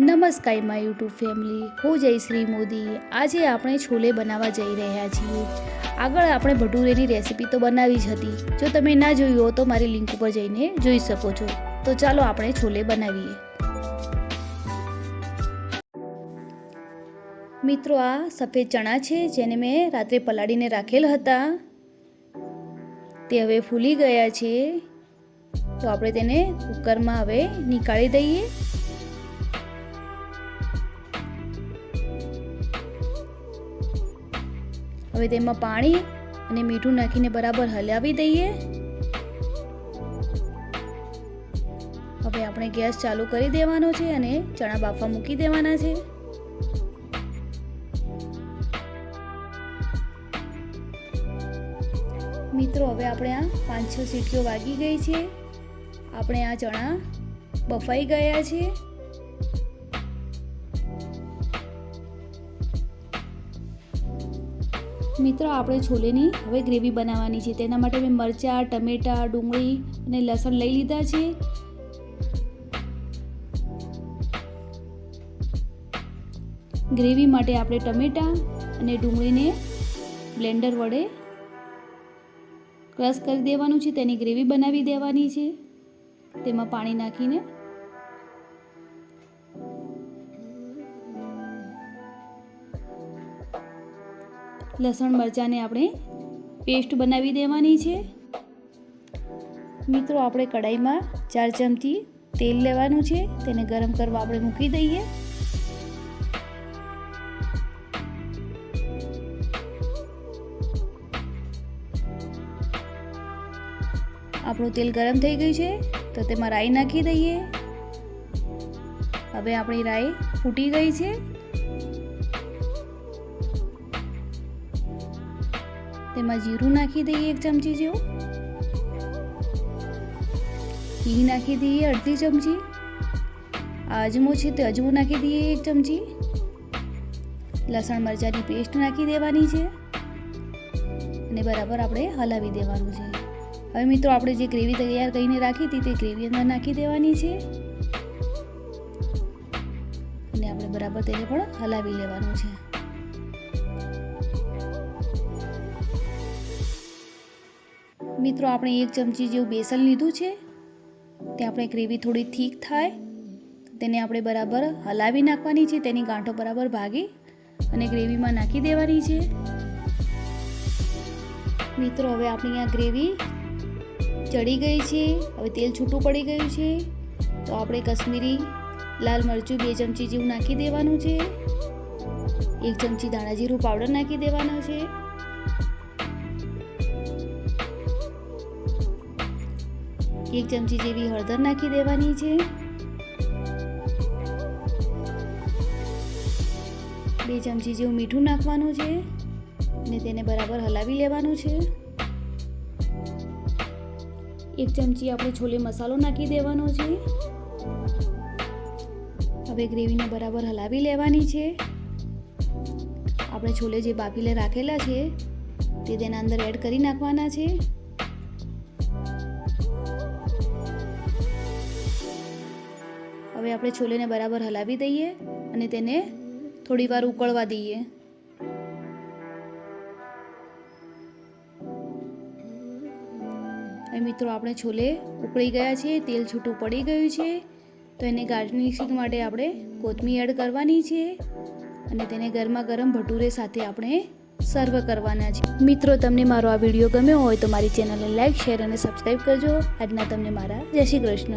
નમસ્કાર my YouTube family હું જયશ્રી મોદી. આજે આપણે છોલે બનાવવા જઈ રહ્યા છીએ. આગળ આપણે ભટુરેની રેસીપી તો બનાવી જ હતી. જો તમે ના જોયું હો તો મારી લિંક ઉપર જઈને જોઈ શકો છો. તો ચાલો આપણે છોલે બનાવીએ. મિત્રો, આ સફેદ ચણા છે, જેને મેં રાત્રે પલાળીને રાખેલ હતા. તે હવે ફૂલી ગયા છે. તો આપણે તેને કુકરમાં હવે નીકાળી દઈએ. હવે તેમાં પાણી અને મીઠું નાખીને બરાબર હલાવી દઈએ. હવે આપણે ગેસ ચાલુ કરી દેવાનો છે અને ચણા બાફવા મૂકી દેવાના છે. મિત્રો, હવે આપણે આ પાંચ છ સીટીઓ વાગી ગઈ છે. આપણે આ ચણા બફાઈ ગયા છે. મિત્રો, આપણે છોલેની હવે ગ્રેવી બનાવવાની છે. તેના માટે મેં મરચાં, ટમેટાં, ડુંગળી અને લસણ લઈ લીધા છે. ગ્રેવી માટે આપણે ટમેટાં અને ડુંગળીને બ્લેન્ડર વડે ક્રશ કરી દેવાનું છે. તેની ગ્રેવી બનાવી દેવાની છે. તેમાં પાણી નાખીને લસણ મરચાંને આપણે પેસ્ટ બનાવી દેવાની છે. મિત્રો, આપણે કઢાઈમાં ચાર ચમચી તેલ લેવાનું છે. તેને ગરમ કરવા આપણે મૂકી દઈએ. આપણું તેલ ગરમ થઈ ગયું છે, તો તેમાં રાઈ નાખી દઈએ. હવે આપણી રાઈ ફૂટી ગઈ છે. તેમાં જીરું નાખી દઈએ એક ચમચી જેવું. ઘી નાખી દઈએ અડધી ચમચી. અજમો છે તે અજમો નાખી દઈએ એક ચમચી. લસણ મરચાંની પેસ્ટ નાખી દેવાની છે. અને બરાબર આપણે હલાવી દેવાનું છે. હવે મિત્રો આપણે જે ગ્રેવી તૈયાર કરીને રાખી હતી તે ગ્રેવી અંદર નાખી દેવાની છે. અને આપણે બરાબર તેને પણ હલાવી લેવાનું છે. મિત્રો, આપણે એક ચમચી જેવું બેસન લીધું છે. તે આપણે ગ્રેવી થોડી થીક થાય. તેને આપણે બરાબર હલાવી નાખવાની છે. તેની ગાંઠો બરાબર ભાગી અને ગ્રેવીમાં નાખી દેવાની છે. મિત્રો, હવે આપણી આ ગ્રેવી ચડી ગઈ છે. હવે તેલ છૂટું પડી ગયું છે. તો આપણે કશ્મીરી લાલ મરચું બે ચમચી જેવું નાખી દેવાનું છે. એક ચમચી દાણા જીરું પાવડર નાખી દેવાનો છે. એક ચમચી જેવી હળદર નાખી દેવાની છે. બે ચમચી જેવું મીઠું નાખવાનું છે અને તેને બરાબર હલાવી લેવાનું છે. એક ચમચી આપણે છોલે મસાલો નાખી દેવાનો છે. હવે ગ્રેવીને બરાબર હલાવી લેવાની છે. આપણે છોલે જે બાફીલે રાખેલા છે તે તેના અંદર એડ કરી નાખવાના છે. હવે આપણે છોલેને બરાબર હલાવી દઈએ અને તેને થોડી વાર ઉકળવા દઈએ. મિત્રો, આપણે છોલે ઉકળી ગયા છે, તેલ છૂટું પડી ગયું છે, તો એને ગાર્નિશિંગ માટે આપણે કોથમીર એડ કરવાની છે અને તેને ગરમા ગરમ ભટુરે સાથે આપણે સર્વ કરવાના છે. મિત્રો, તમને મારો આ વીડિયો ગમ્યો હોય તો મારી ચેનલને લાઇક શેર અને સબસ્ક્રાઈબ કરજો. આજના તમને મારા જય શ્રી કૃષ્ણ.